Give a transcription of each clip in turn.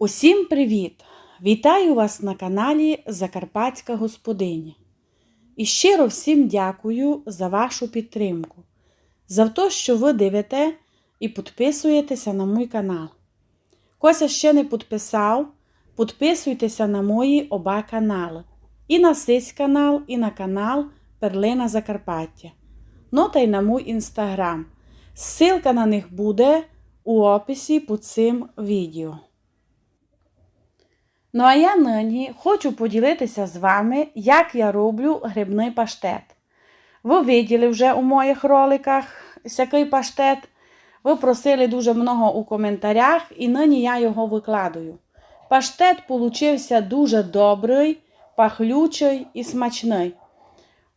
Усім привіт! Вітаю вас на каналі Закарпатська Господиня. І щиро всім дякую за вашу підтримку, за те, що ви дивите і підписуєтеся на мій канал. Кося ще не підписав, підписуйтеся на мої оба канали. І на сись канал, і на канал Перлина Закарпаття. Ну та й на мій інстаграм. Ссылка на них буде у описі під цим відео. Ну а я нині хочу поділитися з вами, як я роблю грибний паштет. Ви виділи вже у моїх роликах всякий паштет. Ви просили дуже много у коментарях, і нині я його викладую. Паштет получився дуже добрий, пахлючий і смачний.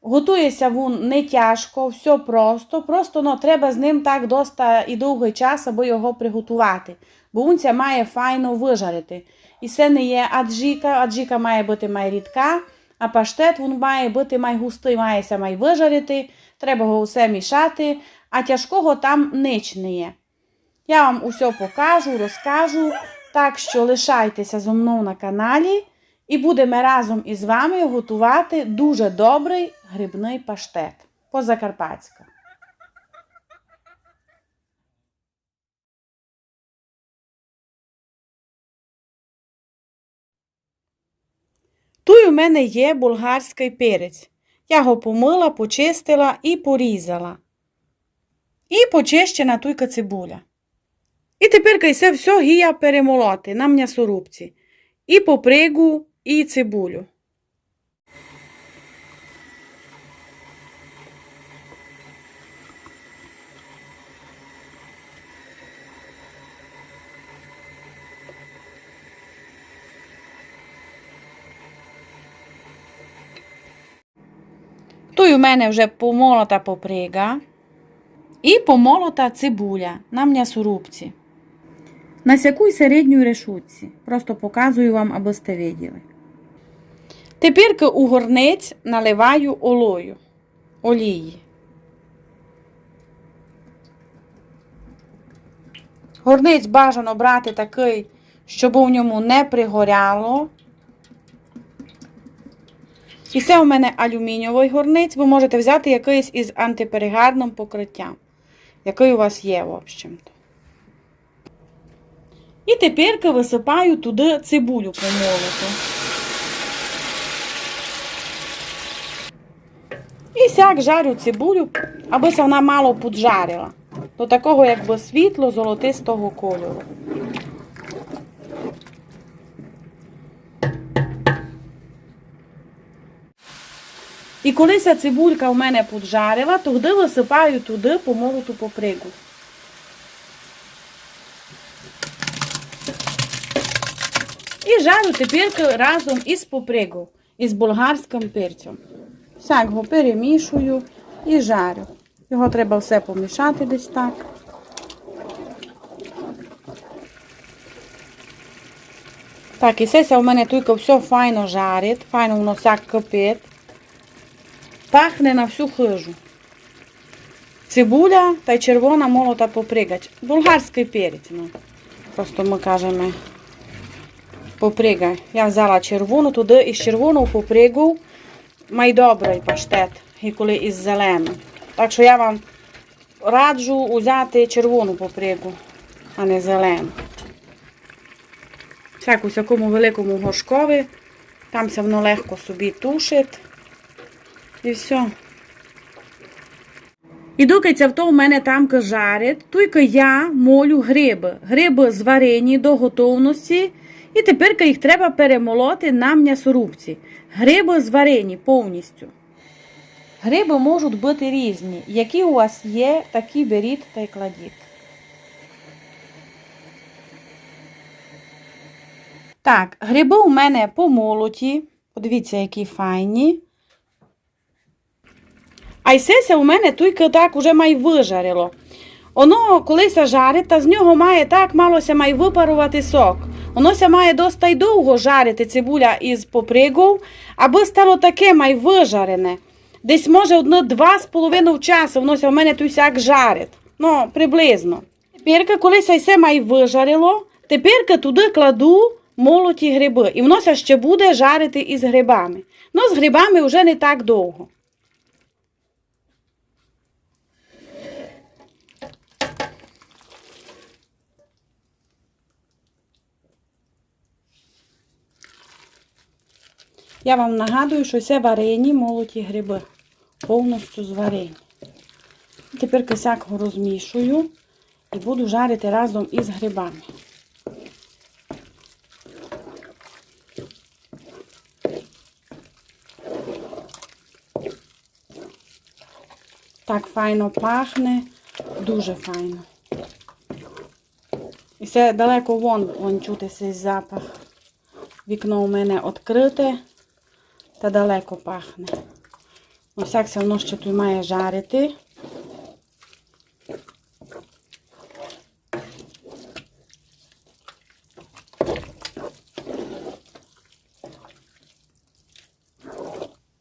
Готується він не тяжко, все просто. Просто ну, треба з ним так доста і довгий час, аби його приготувати. Бо це має файно вижарити. І це не є аджіка, аджіка має бути май рідка, а паштет він має бути май густий, мається май вижарити, треба його все мішати, а тяжкого там ніч не є. Я вам усе покажу, розкажу, так що лишайтеся зо мною на каналі і будемо разом із вами готувати дуже добрий грибний паштет по-закарпатськи. Тут у мене є болгарський перець. Я його помила, почистила і порізала. І почищена туйка цибуля. І тепер це все гія перемолоти на м'ясорубці. І попригу, і цибулю. Тут у мене вже помолота поприга і помолота цибуля на м'ясорубці. На сякуй середньої решутці. Просто показую вам, аби сте виділи. Тепер у горниць наливаю олою, олії. Горниць бажано брати такий, щоб у ньому не пригоряло. І це у мене алюмінієвий горниць. Ви можете взяти якийсь із антиперегарним покриттям, який у вас є, в общем-то. І тепер висипаю туди цибулю помолоту. І сяк жарю цибулю, аби вона мало поджарила. До такого якби світло-золотистого кольору. І коли ця цибулька в мене поджарила, тоді висипаю туди помолоту попригу. І жарю тепер разом із попригою, із болгарським перцем. Сяк його перемішую і жарю. Його треба все помішати десь так. Так, і все у мене тільки все файно жарить, файно воно всяк кипить. Пахне на всю хижу. Цибуля та червона молота попригач. Болгарський перець. Ну. Просто ми кажемо поприга. Я взяла червону, туди із червону попригу май добрий паштет, і коли із зелену. Так що я вам раджу взяти червону попригу, а не зелену. Всяку всякому великому горшкові. Там все воно легко собі тушить. І все. І доки це в у мене там жарить, тільки я молю гриби. Гриби зварені до готовності. І тепер їх треба перемолоти на м'ясорубці. Гриби зварені повністю. Гриби можуть бути різні. Які у вас є, такі беріть та й кладіть. Так, гриби у мене помолоті. Подивіться, які файні. А й сеся у мене тільки так уже май вижарило. Воно колись жарить, та з нього має так малося має випарувати сок. Вонося має доста довго жарити цибуля із попригою, аби стало таке май вижарене. Десь, може, одне два з половиною часу вонося в мене тут сяк жарить. Ну, приблизно. Тепер, коли все май вижарило, Тепер туди кладу молоті гриби. І воно ся ще буде жарити із грибами. Ну, з грибами вже не так довго. Я вам нагадую, що це варені молоті гриби. Повністю зварені. Тепер кисяк розмішую і буду жарити разом із грибами. Так файно пахне, дуже файно. І це далеко вон, вон чути цей запах. Вікно у мене відкрите та далеко пахне. Ось як воно ще тут має жарити.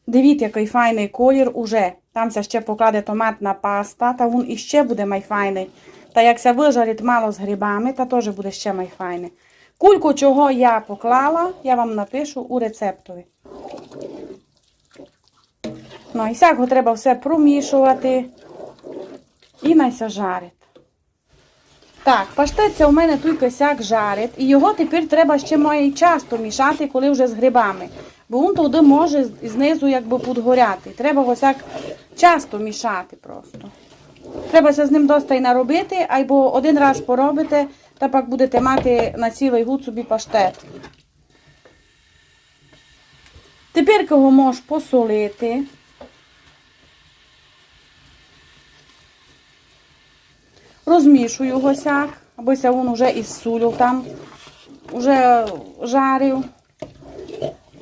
Дивіться, який файний колір уже. Там це ще покладе томатна паста, та він іще буде майфайний. Та як це вижарить мало з грибами, та теж буде ще майфайний. Кульку, чого я поклала, я вам напишу у рецептові. Ну, і сяк треба все промішувати і найся жарить. Так, паштет це у мене той косяк жарить, і його тепер треба ще має часто мішати, коли вже з грибами. Бо він туди може знизу якби підгоряти. Треба ось так часто мішати просто. Треба з ним доста й наробити, або один раз поробите, та пак будете мати на цілий гуд собі паштет. Тепер його можеш посолити. Розмішую його сяк, аби він вже із сулю там вже жарив.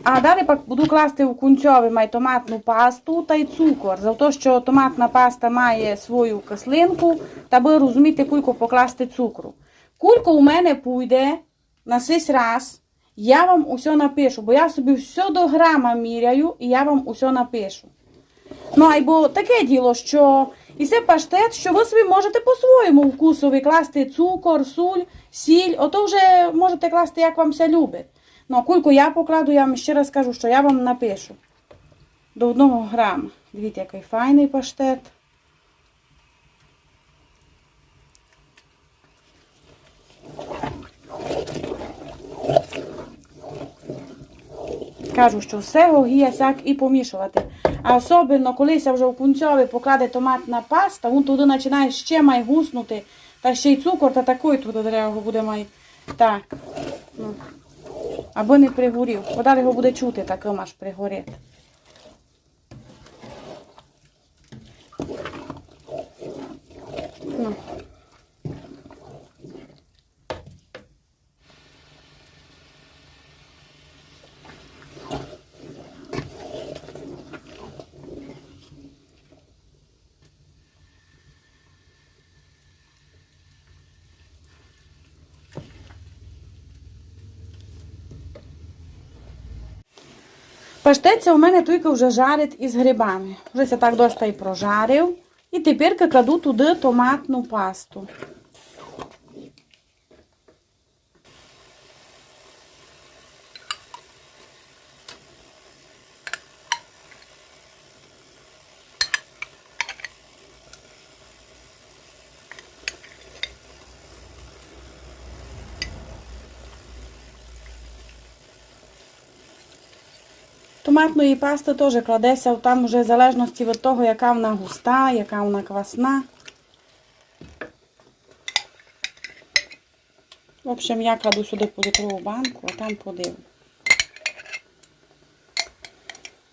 А далі буду класти в кунцьовий май томатну пасту та й цукор. За те, що томатна паста має свою кислинку, та би розуміти, кульку покласти цукру. Кулька у мене пойде на сись раз. Я вам усе напишу, бо я собі все до грама міряю і я вам усе напишу. Ну, або таке діло, що і це паштет, що ви собі можете по-своєму вкусові класти цукор, суль, сіль, ото вже можете класти, як вам все любить. Ну, а кульку я покладу, я вам ще раз кажу, що я вам напишу. До одного грама. Дивіться, який файний паштет. Кажу, що все гогія сяк і помішувати. А особливо, коли вже в кунцьові покладе томатна паста, він туди починає ще май гуснути, та ще й цукор, та такий туди треба буде май. Так. Ну. Аби не пригорів. Подалі його буде чути, таким аж пригорить. Паштет це у мене тільки вже жарить із грибами. Вже це так доста і прожарив. І тепер кладу туди томатну пасту. Томатної пасти теж кладеться там вже в залежності від того, яка вона густа, яка вона квасна. В общем, я кладу сюди по літрову банку, а там подивлю.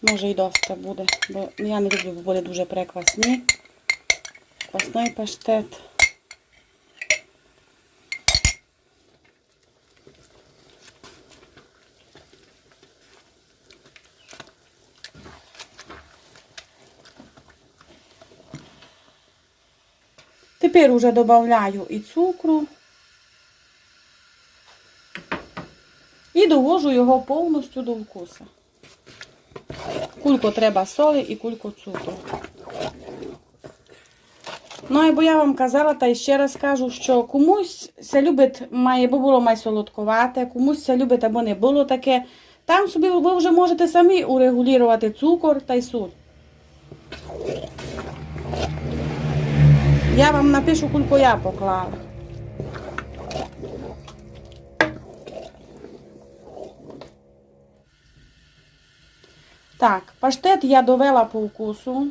Може і доста буде, бо я не люблю, бо буде дуже преквасні. Квасний паштет. Тепер уже додаю і цукру. І довожу його повністю до вкуса. Кулько треба солі і кулько цукру. Ну, бо я вам казала, та ще раз кажу, що комусь це любить, має, бо було має солодкувате, комусь це любить, або не було таке. Там собі ви вже можете самі урегулювати цукор та й соль. Я вам напишу, кілько я поклала. Так, паштет я довела по вкусу.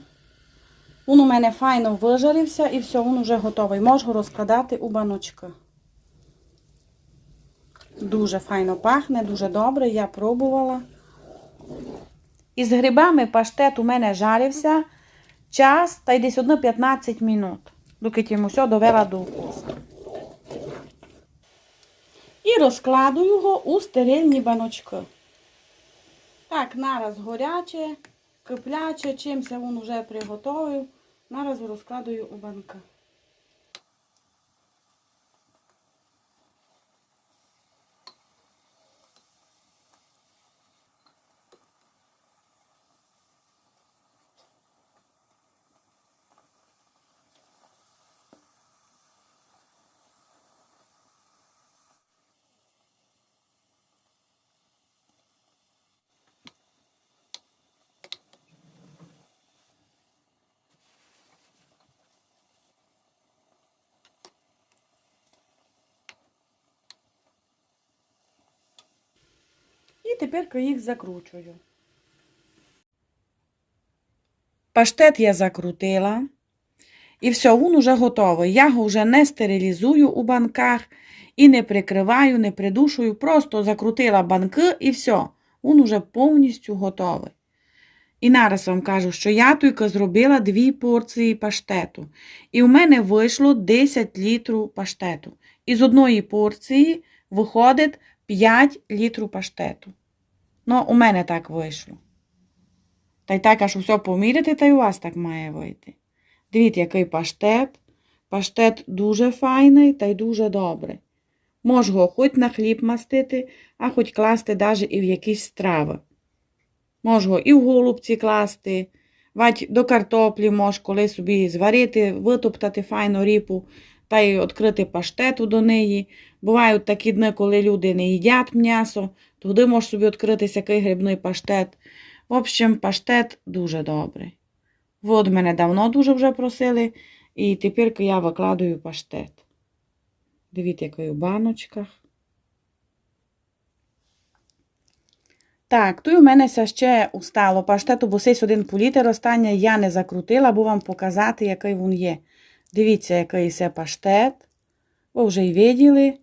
Він у мене файно вижарився і все, він вже готовий. Можу розкладати у баночки. Дуже файно пахне, дуже добре, я пробувала. Із грибами паштет у мене жарився час та й десь одно 15 минут, доки йому все довела до вкусу. І розкладу його у стерильні баночки. Так, нараз горяче, кипляче, чимся він вже приготовив. Нараз розкладую у банки. І тепер їх закручую. Паштет я закрутила. І все, він уже готовий. Я його вже не стерилізую у банках і не прикриваю, не придушую. Просто закрутила банки і все. Він уже повністю готовий. І нараз вам кажу, що я тільки зробила дві порції паштету. І у мене вийшло 10 літрів паштету. І з одної порції виходить 5 літрів паштету. Ну, у мене так вийшло. Та й так аж усе поміряти, та й у вас так має вийти. Дивіться, який паштет. Паштет дуже файний та й дуже добрий. Можу його хоч на хліб мастити, а хоч класти навіть і в якісь страви. Можу його і в голубці класти, вать до картоплі мож коли собі зварити, витоптати файно ріпу та й відкрити паштету до неї. Бувають такі дні, коли люди не їдять м'ясо, туди може собі відкрити який грибний паштет. В общем, паштет дуже добрий. Від мене давно дуже вже просили, і тепер я викладаю паштет. Дивіться, який у баночках. Так, тут у мене ще устало паштету, бо сись один політер останнє я не закрутила, бо вам показати, який він є. Дивіться, який це паштет. Ви вже й виділи.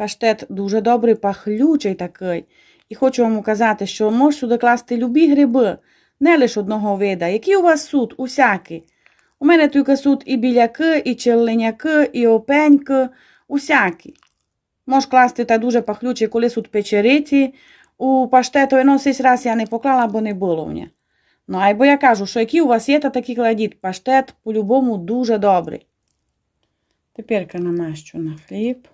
Паштет дуже добрий, пахлючий такий. І хочу вам указати, що можеш сюди класти любі гриби, не лише одного вида. Який у вас суд? Усякий. У мене тільки суд і біляки, і челеняки, і опеньки, усякі. Можеш класти та дуже пахлючий, коли суд печериці. У паштету ну, сись раз я не поклала, бо не було в мене. Ну, а бо я кажу, що які у вас є, та такі кладіть. Паштет по-любому дуже добрий. Тепер намащу на хліб.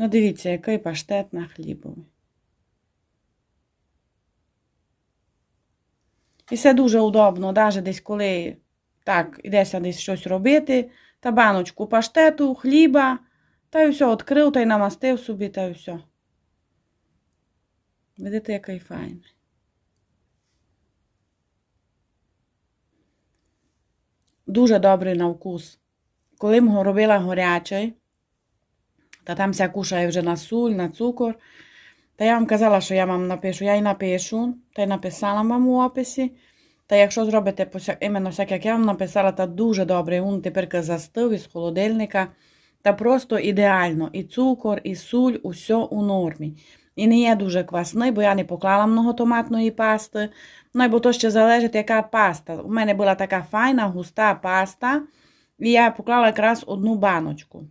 Ну, дивіться, який паштет на хлібовий. І це дуже удобно, навіть десь коли так, йдеться десь щось робити, та баночку паштету, хліба, та й все, відкрив та й намастив собі, та й все. Видите, який файний. Дуже добрий на вкус. Коли його робила горячий, та там ся кушає вже на суль, на цукор. Та я вам казала, що я вам напишу. Я й напишу, та й написала вам у описі. Та якщо зробите іменно так, як я вам написала, то дуже добре. Він тепер застив із холодильника. Та просто ідеально. І цукор, і суль, усе у нормі. І не є дуже квасний, бо я не поклала много томатної пасти. Ну, бо то ще залежить, яка паста. У мене була така файна, густа паста. І я поклала якраз одну баночку.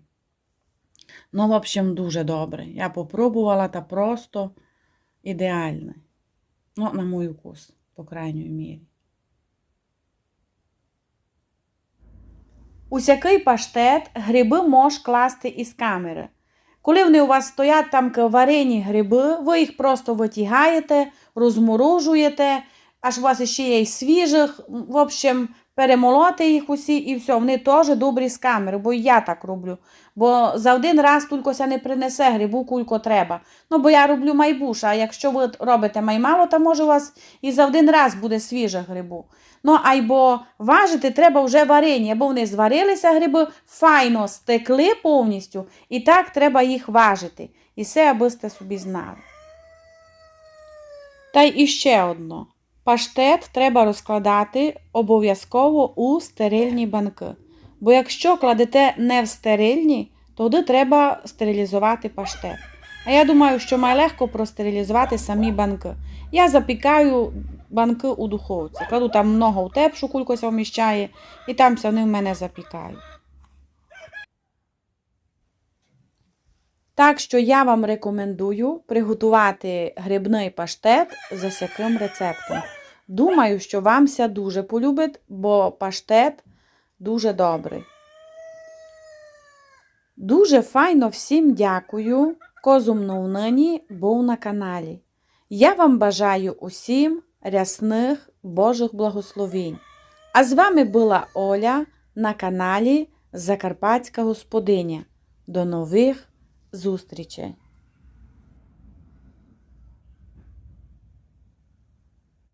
Ну, в общем, дуже добре. Я попробувала та просто ідеальне. Ну, на мій вкус, по крайній мірі. Усякий паштет гриби мож класти із камери. Коли вони у вас стоять там варені гриби, ви їх просто витягаєте, розморожуєте, аж у вас ще є свіжих. В общем, перемолоти їх усі і все, вони теж добрі з камери, бо я так роблю. Бо за один раз тільки не принесе грибу, кулько треба. Ну, бо я роблю майбуш, а якщо ви робите маймало, то може у вас і за один раз буде свіжа грибу. Ну, айбо важити треба вже варені, або вони зварилися гриби, файно стекли повністю, і так треба їх важити. І все, аби сте собі знали. Та й іще одно. Паштет треба розкладати обов'язково у стерильні банки. Бо якщо кладете не в стерильні, тоді треба стерилізувати паштет. А я думаю, що має легко простерилізувати самі банки. Я запікаю банки у духовці. Кладу там много у тепшу кульку вміщає, і там ся вони в мене запікають. Так що я вам рекомендую приготувати грибний паштет за сяким рецептом. Думаю, що вам ся дуже полюбить, бо паштет дуже добрий. Дуже файно всім дякую, козумно нині був на каналі. Я вам бажаю усім рясних Божих благословінь. А з вами була Оля на каналі Закарпатська Господиня. До нових зустрічей!